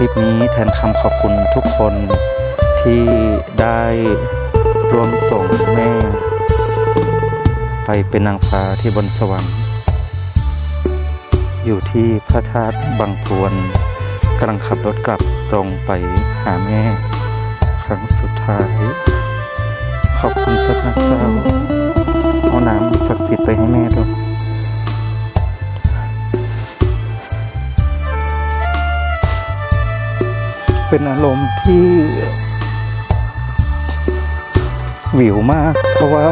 ลิปนี้แทนคำขอบคุณทุกคนที่ได้ร่วมส่งแม่ ไปเป็นนางฟ้าที่บนสวรรค์อยู่ที่พระธาตุบางพวนกำลังขับรถกลับตรงไปหาแม่ ครั้งสุดท้าย ขอบคุณสักนะเจ้าเอาน้ำศักดิ์สิทธิ์ไปให้แม่ด้วย เป็นอารมณ์ที่วิวมาก เพราะว่า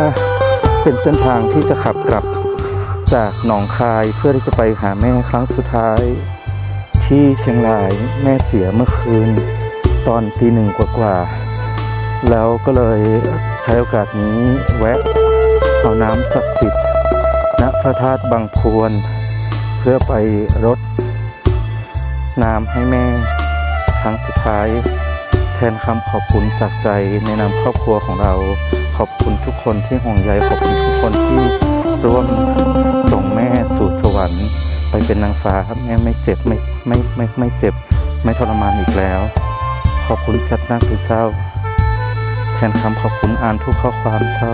เป็นเส้นทางที่จะขับกลับจากหนองคายเพื่อที่จะไปหาแม่ครั้งสุดท้าย ที่เชียงรายแม่เสียเมื่อคืนตอนตีหนึ่งกว่าๆแล้วก็เลยใช้โอกาสนี้แวะเอาน้ำศักดิ์สิทธิ์ณพระธาตุบางพวน เพื่อไปรดน้ำให้แม่ ครั้งสุดท้าย แทนคำขอบคุณจากใจในนามครอบครัวของเรา ขอบคุณทุกคนที่ห่วงใยขอบคุณทุกคนที่ร่วมส่งแม่สู่สวรรค์ ไปเป็นนางฟ้าแม่ไม่เจ็บไม่ไม่ไม่ไม่เจ็บ ไม่ทรมานอีกแล้ว ขอบคุณจัดนักคือเจ้า แทนคำขอบคุณอ่านทุกข้อความเจ้า